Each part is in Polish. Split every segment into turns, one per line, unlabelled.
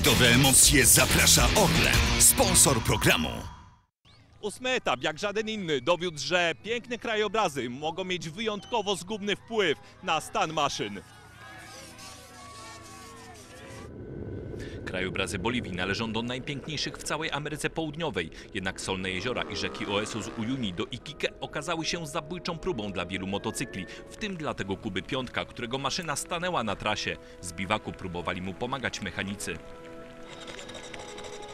rajdowe emocje zaprasza Orlen, sponsor programu.
Ósmy etap, jak żaden inny, dowiódł, że piękne krajobrazy mogą mieć wyjątkowo zgubny wpływ na stan maszyn. Krajobrazy Boliwii należą do najpiękniejszych w całej Ameryce Południowej. Jednak solne jeziora i rzeki Oesu z Uyuni do Iquique okazały się zabójczą próbą dla wielu motocykli, w tym dla tego Kuby Piątka, którego maszyna stanęła na trasie. Z biwaku próbowali mu pomagać mechanicy.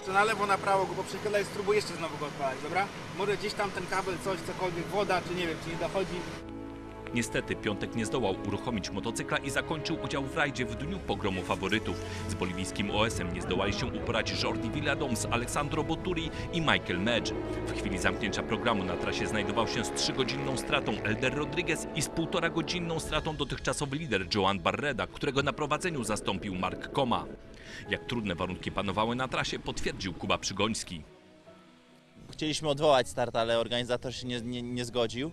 To na lewo, na prawo go poprzekładaj, spróbuj jeszcze znowu go odpalać, dobra? Może gdzieś tam ten kabel, coś, cokolwiek, woda, czy nie wiem, czy nie dochodzi.
Niestety Piątek nie zdołał uruchomić motocykla i zakończył udział w rajdzie w dniu pogromu faworytów. Z boliwijskim OS-em nie zdołali się uporać Jordi Villadoms, Alessandro Botturi i Michael Medge. W chwili zamknięcia programu na trasie znajdował się z trzygodzinną stratą Elder Rodriguez i z półtora godzinną stratą dotychczasowy lider Joan Barreda, którego na prowadzeniu zastąpił Mark Koma. Jak trudne warunki panowały na trasie, potwierdził Kuba Przygoński.
Chcieliśmy odwołać start, ale organizator się nie, nie, nie zgodził.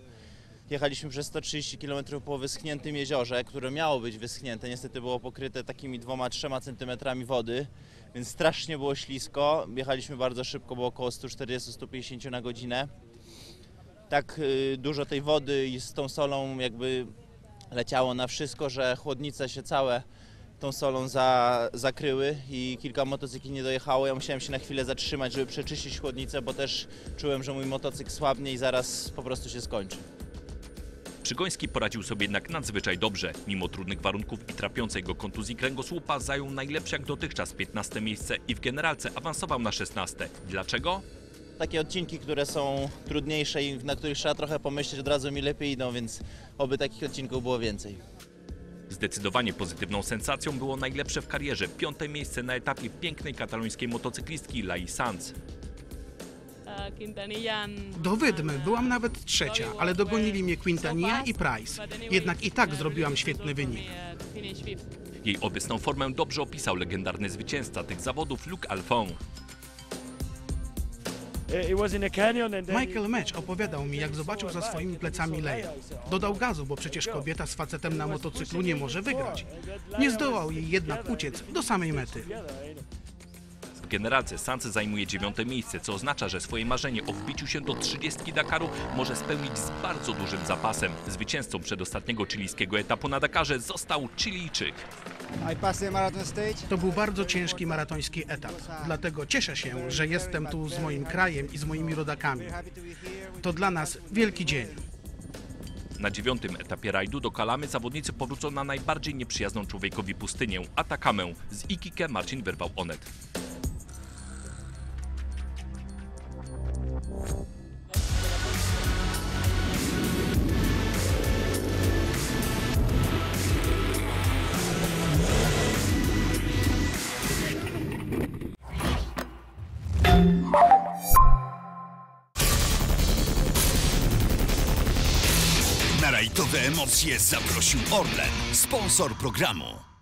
Jechaliśmy przez 130 km po wyschniętym jeziorze, które miało być wyschnięte. Niestety było pokryte takimi dwoma, trzema centymetrami wody, więc strasznie było ślisko. Jechaliśmy bardzo szybko, było około 140-150 na godzinę. Tak y, dużo tej wody i z tą solą jakby leciało na wszystko, że chłodnice się całe tą solą za, zakryły i kilka motocykli nie dojechało. Ja musiałem się na chwilę zatrzymać, żeby przeczyścić chłodnicę, bo też czułem, że mój motocykl słabnie i zaraz po prostu się skończy.
Przygoński poradził sobie jednak nadzwyczaj dobrze. Mimo trudnych warunków i trapiącej go kontuzji kręgosłupa zajął najlepsze jak dotychczas 15 miejsce i w generalce awansował na 16. Dlaczego?
Takie odcinki, które są trudniejsze i na których trzeba trochę pomyśleć, od razu mi lepiej idą, więc oby takich odcinków było więcej.
Zdecydowanie pozytywną sensacją było najlepsze w karierze piąte miejsce na etapie pięknej katalońskiej motocyklistki Lai Sanz.
Do Wydmy byłam nawet trzecia, ale dogonili mnie Quintanilla i Price. Jednak i tak zrobiłam świetny wynik.
Jej obecną formę dobrze opisał legendarny zwycięzca tych zawodów Luke Alphon.
Michael Match opowiadał mi, jak zobaczył za swoimi plecami Leję. Dodał gazu, bo przecież kobieta z facetem na motocyklu nie może wygrać. Nie zdołał jej jednak uciec do samej mety.
W generalce Sanz zajmuje dziewiąte miejsce, co oznacza, że swoje marzenie o wbiciu się do 30 Dakaru może spełnić z bardzo dużym zapasem. Zwycięzcą przedostatniego chilijskiego etapu na Dakarze został Chilijczyk.
To był bardzo ciężki maratoński etap. Dlatego cieszę się, że jestem tu z moim krajem i z moimi rodakami. To dla nas wielki dzień.
Na dziewiątym etapie rajdu do Kalamy zawodnicy powrócą na najbardziej nieprzyjazną człowiekowi pustynię, Atakamę. Z Iquique Marcin wyrwał Onet.
Na rajdowe emocje zaprosił Orlen, sponsor programu.